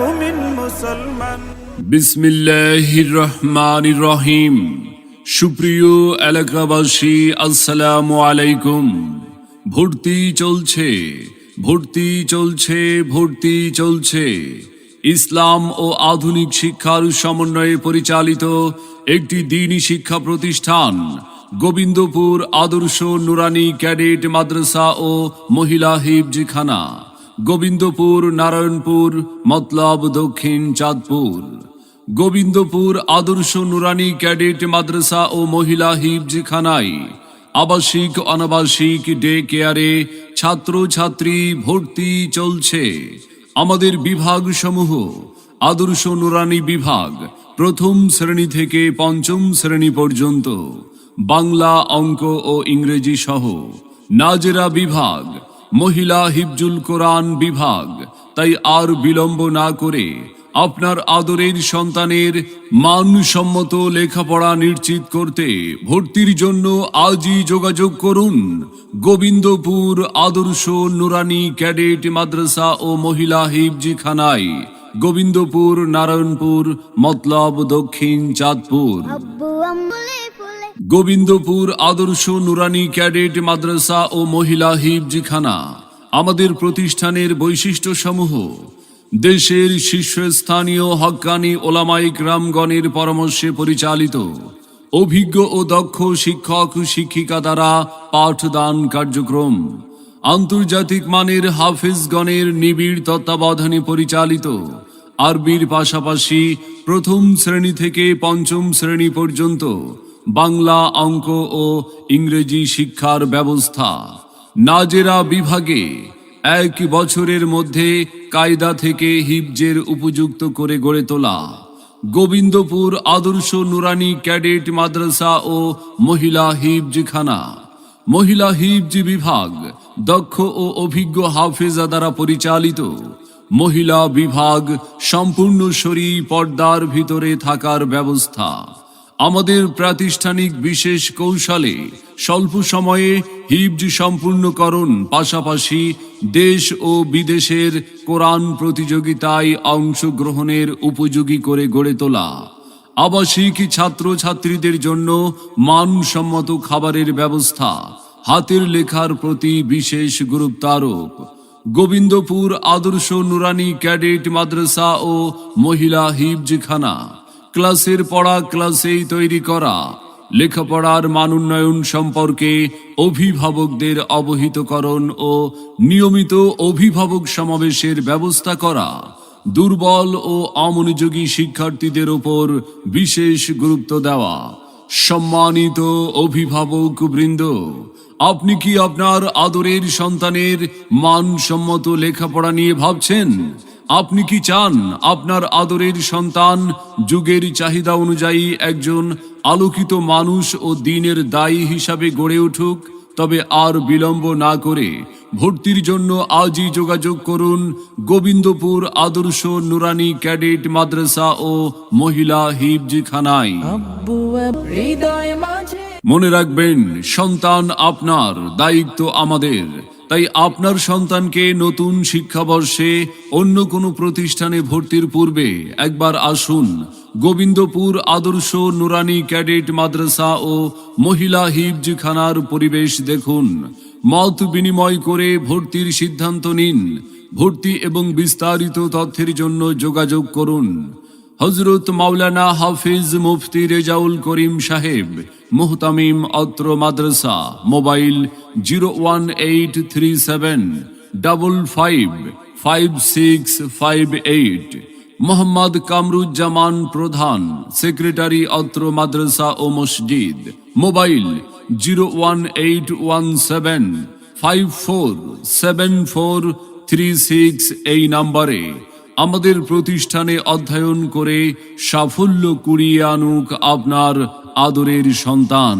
মুমিন মুসলমান। বিসমিল্লাহির রহিম সুপ্রিয় এলাকাবাসী, আসসালামু আলাইকুম। ভর্তি চলছে ভর্তি চলছে ভর্তি চলছে। ইসলাম ও আধুনিক শিক্ষার সমন্বয়ে পরিচালিত একটি দিনী শিক্ষা প্রতিষ্ঠান, গোবিন্দপুর আদর্শ নুরানি ক্যাডেট মাদ্রাসা ও মহিলা হিফজিখানা। গোবিন্দপুর, নারায়ণপুর, মতলব দক্ষিণ চাঁদপুর। গোবিন্দপুর আদর্শ নুরানি ক্যাডেট মাদ্রাসা ও মহিলা হিফজিখানায়। আবাসিক, অনাবাসিক ডে কেয়ারে ছাত্র ছাত্রী ভর্তি চলছে। আমাদের বিভাগ সমূহ আদর্শ নুরানি বিভাগ, প্রথম শ্রেণি থেকে পঞ্চম শ্রেণি পর্যন্ত। বাংলা অঙ্ক ও ইংরেজি সহ। নাজেরা বিভাগ মহিলা হিফজুল কোরআন বিভাগ, তাই আর বিলম্ব না করে আপনার আদরের সন্তানের মানসম্মত লেখাপড়া নিশ্চিত করতে ভর্তির জন্য আজই যোগাযোগ করুন। গোবিন্দপুর আদর্শ নুরানি ক্যাডেট মাদ্রাসা ও মহিলা হিফজিখানায়। গোবিন্দপুর, নারায়ণপুর, মতলব দক্ষিণ চাঁদপুর। গোবিন্দপুর আদর্শ নুরানি ক্যাডেট মাদ্রাসা ও মহিলা হিফজিখানা, আমাদের প্রতিষ্ঠানের বৈশিষ্ট্য সমূহ দেশের শীর্ষস্থানীয় হক্কানি ওলামাইক রামগণের পরামর্শে পরিচালিত, অভিজ্ঞ ও দক্ষ শিক্ষক শিক্ষিকা দ্বারা পাঠদান কার্যক্রম, আন্তর্জাতিক মানের হাফিজগণের নিবিড় তত্ত্বাবধানে পরিচালিত, আরবির পাশাপাশি প্রথম শ্রেণি থেকে পঞ্চম শ্রেণি পর্যন্ত বাংলা অঙ্ক ও ইংরেজি শিক্ষার ব্যবস্থা। নাজেরা বিভাগে এক বছরের মধ্যে কায়দা থেকে হিবজের উপযুক্ত করে গড়ে তোলা। গোবিন্দপুর আদর্শ নুরানি ক্যাডেট মাদ্রাসা ও মহিলা হিবজখানা মহিলা হিবজি বিভাগ দক্ষ ও অভিজ্ঞ হাফেজা দ্বারা পরিচালিত। মহিলা বিভাগ সম্পূর্ণ শরী পর্দার ভিতরে থাকার ব্যবস্থা। আমাদের প্রাতিষ্ঠানিক বিশেষ কৌশলে স্বল্প সময়ে হিবজ সম্পূর্ণকরণ পাশাপাশি দেশ ও বিদেশের কোরআন প্রতিযোগিতায় অংশগ্রহণের উপযোগী করে গড়ে তোলা। আবাসিক ছাত্র ছাত্রীদের জন্য মানসম্মত খাবারের ব্যবস্থা, হাতের লেখার প্রতি বিশেষ গুরুত্ব আরোপ। গোবিন্দপুর আদর্শ নুরানি ক্যাডেট মাদ্রাসা ও মহিলা হিফজিখানা ক্লাসের পড়া ক্লাসেই তৈরি করা। লেখাপড়ার মান উন্নয়ন সম্পর্কে অভিভাবকদের অবহিতকরণ ও নিয়মিত অভিভাবক সমাবেশের ব্যবস্থা করা। দুর্বল ও অমনোযোগী শিক্ষার্থীদের ওপর বিশেষ গুরুত্ব দেওয়া। সম্মানিত অভিভাবক বৃন্দ, আপনি কি আপনার আদরের সন্তানের মানসম্মত লেখাপড়া নিয়ে ভাবছেন? আপনি কি চান আপনার আদরের সন্তান যুগের চাহিদা অনুযায়ী একজন আলোকিত মানুষ ও দিনের দায়ী হিসাবে গড়ে উঠুক? তবে আর বিলম্ব না করে ভর্তির জন্য আজই যোগাযোগ করুন গোবিন্দপুর আদর্শ নুরানি ক্যাডেট মাদ্রাসা ও মহিলা মাঝে। মনে রাখবেন সন্তান আপনার দায়িত্ব আমাদের। তাই আপনার সন্তানকে নতুন শিক্ষাবর্ষে অন্য কোনো প্রতিষ্ঠানে ভর্তির পূর্বে একবার আসুন। গোবিন্দপুর আদর্শ নুরানি ক্যাডেট মাদ্রাসা ও মহিলা হিফজিখানার পরিবেশ দেখুন। মত বিনিময় করে ভর্তির সিদ্ধান্ত নিন। ভর্তি এবং বিস্তারিত তথ্যের জন্য যোগাযোগ করুন। হজরত মাওলানা হাফিজ মুফতি রেজাউল করিম সাহেব মুহতামিম অত্র মাদ্রাসা, mobile zero one eight three seven double five five six five eight Mohammad Kamruzzaman প্রধান, সেক্রেটারি অত্র মাদ্রাসা ও মসজিদ, mobile zero one eight one seven five four seven four three six এই নাম্বারে আমাদের প্রতিষ্ঠানে অধ্যয়ন করে সাফল্য কুড়িয়ে আনুক আপনার আদরের সন্তান।